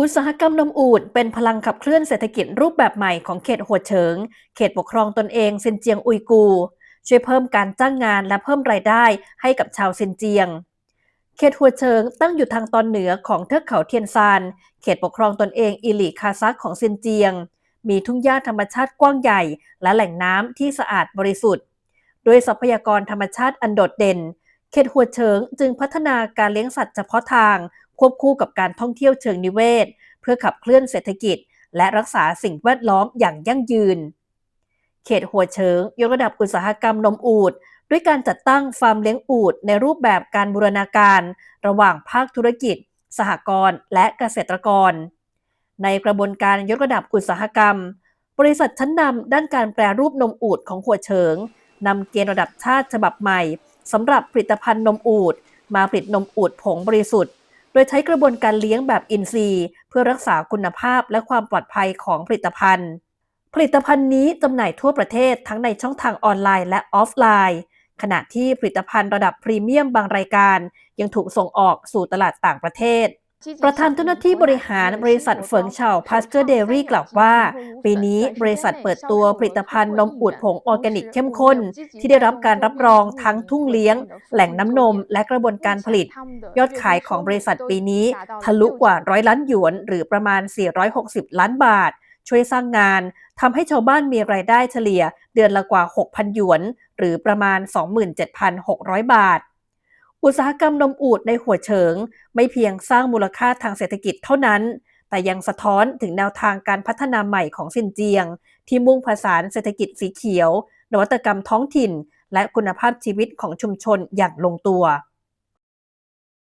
อุตสาหกรรมนมอูฐเป็นพลังขับเคลื่อนเศรษฐกิจรูปแบบใหม่ของเขตหัวเฉิง เขตปกครองตนเองซินเจียงอุยกู ช่วยเพิ่มการจ้างงานและเพิ่มรายได้ให้กับชาวซินเจียง เขตหัวเฉิงตั้งอยู่ทางตอนเหนือของเทือกเขาเทียนซาน เขตปกครองตนเองอิหลีคาซักของซินเจียง มีทุ่งหญ้าธรรมชาติกว้างใหญ่ และแหล่งน้ำที่สะอาดบริสุทธิ์ ด้วยทรัพยากรธรรมชาติอันโดดเด่น เขตหัวเฉิงจึงพัฒนาการเลี้ยงสัตว์เฉพาะทาง ควบคู่กับการท่องเที่ยวเชิงนิเวศ เพื่อขับเคลื่อนเศรษฐกิจ และรักษาสิ่งแวดล้อมอย่างยั่งยืน เขตหัวเฉิงยกระดับอุตสาหกรรมนมอูฐด้วยการจัดตั้งฟาร์มเลี้ยงอูฐในรูปแบบการบูรณาการ ระหว่างภาคธุรกิจ สหกรณ์และเกษตรกร ในกระบวนการยกระดับอุตสาหกรรม บริษัทชั้นนำด้านการแปรรูปนมอูฐของหัวเฉิงนำเกณฑ์ระดับชาติฉบับใหม่สำหรับผลิตภัณฑ์นมอูฐมาผลิตนมอูฐผงบริสุทธิ์ โดยใช้กระบวนการเลี้ยงแบบอินทรีย์ เพื่อรักษาคุณภาพและความปลอดภัยของผลิตภัณฑ์ ผลิตภัณฑ์นี้จำหน่ายทั่วประเทศทั้งในช่องทางออนไลน์และออฟไลน์ ขณะที่ผลิตภัณฑ์ระดับพรีเมียมบางรายการ ยังถูกส่งออกสู่ตลาดต่างประเทศ ประธานเจ้าหน้าที่บริหารบริษัทเฟิงเฉาพาสเตอร์เดรี่กล่าวว่า ปีนี้บริษัทเปิดตัวผลิตภัณฑ์นมอูดผงออร์แกนิกเข้มข้น ที่ได้รับการรับรองทั้งทุ่งเลี้ยง แหล่งน้ำนม และกระบวนการผลิต ยอดขายของบริษัทปีนี้ ทะลุกว่าร้อยล้านหยวน หรือประมาณ 460 ล้านบาท ช่วยสร้างงานทำให้ชาวบ้านมีรายได้เฉลี่ย เดือนละกว่า 6,000 หยวน หรือประมาณ 27,600 บาท อุตสาหกรรมนมอูดในหัวเฉิง ไม่เพียงสร้างมูลค่าทางเศรษฐกิจเท่านั้น แต่ยังสะท้อนถึงแนวทางการพัฒนาใหม่ของซินเจียง ที่มุ่งผสานเศรษฐกิจสีเขียว นวัตกรรมท้องถิ่น และคุณภาพชีวิตของชุมชนอย่างลงตัว